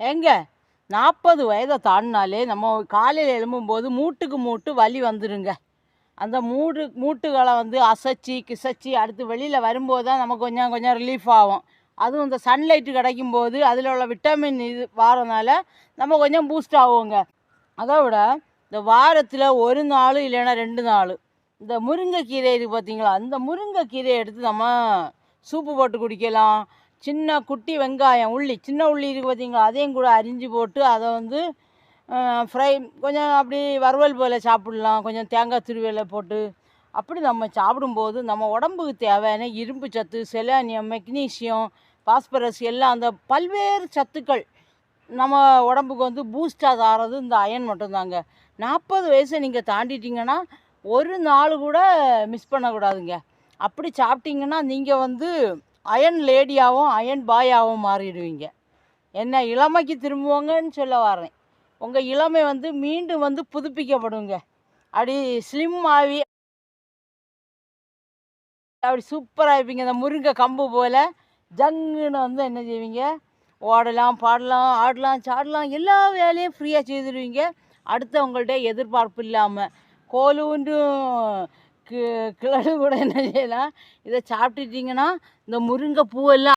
ஏங்க நாற்பது வயதை தாண்டினாலே நம்ம காலையில் எழும்பும்போது மூட்டுக்கு மூட்டு வலி வந்துடுங்க அந்த மூடு மூட்டுகளை வந்து அசைச்சி கிசைச்சி அடுத்து வெளியில் வரும்போது தான் நமக்கு கொஞ்சம் கொஞ்சம் ரிலீஃப் ஆகும் அதுவும் இந்த சன்லைட்டு கிடைக்கும் போது அதில் உள்ள விட்டமின் இது வாரனால நம்ம கொஞ்சம் பூஸ்ட் ஆகுங்க அதை விட இந்த வாரத்தில் ஒரு நாள் இல்லைன்னா ரெண்டு நாள். இந்த முருங்கைக்கீரை இருக்குது பார்த்தீங்களா? அந்த முருங்கைக்கீரையை எடுத்து நம்ம சூப்பு போட்டு குடிக்கலாம். சின்ன குட்டி வெங்காயம் உள்ளி சின்ன உள்ளி இருக்குது பார்த்தீங்களா அதையும் கூட அரிஞ்சு போட்டு அதை வந்து ஃப்ரை கொஞ்சம் அப்படி வறுவல் போல் சாப்பிட்லாம். கொஞ்சம் தேங்காய் துருவியில் போட்டு அப்படி நம்ம சாப்பிடும்போது நம்ம உடம்புக்கு தேவையான இரும்பு சத்து செலானியம் மெக்னீசியம் பாஸ்பரஸ் எல்லாம் அந்த பல்வேறு சத்துக்கள் நம்ம உடம்புக்கு வந்து பூஸ்டாக தாரது இந்த அயன் மட்டும்தாங்க. நாற்பது வயசை நீங்கள் தாண்டிட்டிங்கன்னா ஒரு நாள் கூட மிஸ் பண்ணக்கூடாதுங்க. அப்படி சாப்பிட்டிங்கன்னா நீங்கள் வந்து அயன் லேடியாகவும் அயன் பாயாகவும் மாறிடுவீங்க. என்ன இளமைக்கு திரும்புவாங்கன்னு சொல்ல வரேன். உங்கள் இளமை வந்து மீண்டும் வந்து புதுப்பிக்கப்படுங்க. அப்படி ஸ்லிம் ஆகி அப்படி சூப்பராக இருப்பீங்க. இந்த முருங்கை கம்பு போல் ஜங்குன்னு வந்து என்ன செய்வீங்க? ஓடலாம் பாடலாம் ஆடலாம் சாடலாம் எல்லா வேலையும் ஃப்ரீயாக செய்துடுவீங்க. அடுத்தவங்கள்ட்ட எதிர்பார்ப்பு இல்லாமல் கோலுண்டும் கிழடு கூட என்ன செய்யலாம்? இதை சாப்பிட்டுட்டிங்கன்னா இந்த முருங்கை பூவெல்லாம்